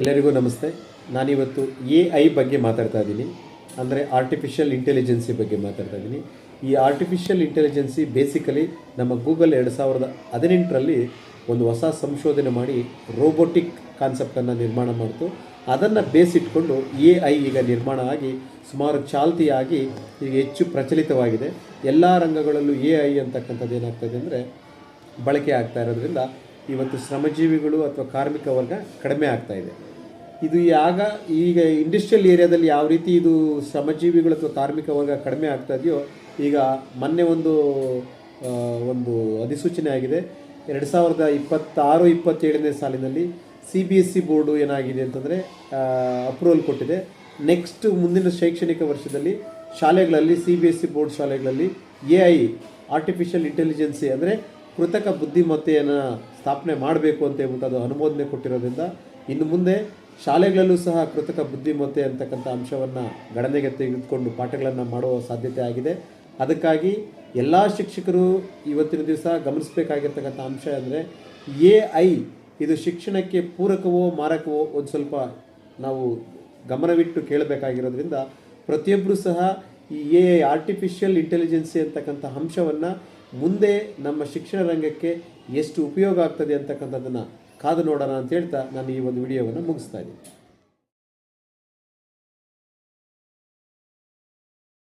ಎಲ್ಲರಿಗೂ ನಮಸ್ತೆ. ನಾನಿವತ್ತು ಎ ಐ ಬಗ್ಗೆ ಮಾತಾಡ್ತಾ ಇದ್ದೀನಿ. ಅಂದರೆ ಆರ್ಟಿಫಿಷಿಯಲ್ ಇಂಟೆಲಿಜೆನ್ಸಿ ಬಗ್ಗೆ ಮಾತಾಡ್ತಾ ಇದ್ದೀನಿ. ಈ ಆರ್ಟಿಫಿಷಿಯಲ್ ಇಂಟೆಲಿಜೆನ್ಸಿ ಬೇಸಿಕಲಿ ನಮ್ಮ ಗೂಗಲ್ ಎರಡು ಸಾವಿರದ ಹದಿನೆಂಟರಲ್ಲಿ ಒಂದು ಹೊಸ ಸಂಶೋಧನೆ ಮಾಡಿ ರೋಬೋಟಿಕ್ ಕಾನ್ಸೆಪ್ಟನ್ನು ನಿರ್ಮಾಣ ಮಾಡಿತು. ಅದನ್ನು ಬೇಸ್ ಇಟ್ಕೊಂಡು ಎ ಐ ಈಗ ನಿರ್ಮಾಣ ಆಗಿ ಸುಮಾರು ಚಾಲ್ತಿಯಾಗಿ ಈಗ ಹೆಚ್ಚು ಪ್ರಚಲಿತವಾಗಿದೆ. ಎಲ್ಲ ರಂಗಗಳಲ್ಲೂ ಎ ಐ ಅಂತಕ್ಕಂಥದ್ದು ಏನಾಗ್ತದೆ ಅಂದರೆ ಬಳಕೆ ಆಗ್ತಾ ಇರೋದ್ರಿಂದ ಇವತ್ತು ಶ್ರಮಜೀವಿಗಳು ಅಥವಾ ಕಾರ್ಮಿಕ ವರ್ಗ ಕಡಿಮೆ ಆಗ್ತಾ ಇದೆ. ಇದು ಯಾಗ, ಈಗ ಇಂಡಸ್ಟ್ರಿಯಲ್ ಏರಿಯಾದಲ್ಲಿ ಯಾವ ರೀತಿ ಇದು ಶ್ರಮಜೀವಿಗಳು ಅಥವಾ ಕಾರ್ಮಿಕ ವರ್ಗ ಕಡಿಮೆ ಆಗ್ತಾ ಇದೆಯೋ, ಈಗ ಮೊನ್ನೆ ಒಂದು ಒಂದು ಅಧಿಸೂಚನೆ ಆಗಿದೆ. ಎರಡು ಸಾವಿರದ ಇಪ್ಪತ್ತಾರು, ಇಪ್ಪತ್ತೇಳನೇ ಸಾಲಿನಲ್ಲಿ C B S C board ಏನಾಗಿದೆ ಅಂತಂದರೆ ಅಪ್ರೂವಲ್ ಕೊಟ್ಟಿದೆ. ನೆಕ್ಸ್ಟ್ ಮುಂದಿನ ಶೈಕ್ಷಣಿಕ ವರ್ಷದಲ್ಲಿ ಶಾಲೆಗಳಲ್ಲಿ C B S C board ಶಾಲೆಗಳಲ್ಲಿ ಎ ಐ ಆರ್ಟಿಫಿಷಿಯಲ್ ಇಂಟೆಲಿಜೆನ್ಸಿ ಅಂದರೆ ಕೃತಕ ಬುದ್ಧಿಮತ್ತೆಯನ್ನು ಸ್ಥಾಪನೆ ಮಾಡಬೇಕು ಅಂತ ಹೇಳ್ಬಿಟ್ಟು ಅದು ಅನುಮೋದನೆ ಕೊಟ್ಟಿರೋದ್ರಿಂದ ಇನ್ನು ಮುಂದೆ ಶಾಲೆಗಳಲ್ಲೂ ಸಹ ಕೃತಕ ಬುದ್ಧಿಮತ್ತೆ ಅಂತಕ್ಕಂಥ ಅಂಶವನ್ನು ಗಣನೆಗೆ ತೆಗೆದುಕೊಂಡು ಪಾಠಗಳನ್ನು ಮಾಡುವ ಸಾಧ್ಯತೆ ಆಗಿದೆ. ಅದಕ್ಕಾಗಿ ಎಲ್ಲ ಶಿಕ್ಷಕರು ಇವತ್ತಿನ ದಿವಸ ಗಮನಿಸಬೇಕಾಗಿರ್ತಕ್ಕಂಥ ಅಂಶ ಅಂದರೆ ಎ ಐ ಇದು ಶಿಕ್ಷಣಕ್ಕೆ ಪೂರಕವೋ ಮಾರಕವೋ ಒಂದು ಸ್ವಲ್ಪ ನಾವು ಗಮನವಿಟ್ಟು ಕೇಳಬೇಕಾಗಿರೋದ್ರಿಂದ ಪ್ರತಿಯೊಬ್ಬರೂ ಸಹ ಈ ಎ ಆರ್ಟಿಫಿಷಿಯಲ್ ಇಂಟೆಲಿಜೆನ್ಸಿ ಅಂತಕ್ಕಂಥ ಅಂಶವನ್ನು ಮುಂದೆ ನಮ್ಮ ಶಿಕ್ಷಣ ರಂಗಕ್ಕೆ ಎಷ್ಟು ಉಪಯೋಗ ಆಗ್ತದೆ ಅಂತಕ್ಕಂಥದ್ದನ್ನು ಕಾದು ನೋಡೋಣ ಅಂತ ಹೇಳ್ತಾ ನಾನು ಈ ಒಂದು ವಿಡಿಯೋವನ್ನು ಮುಗಿಸ್ತಾ ಇದ್ದೀನಿ.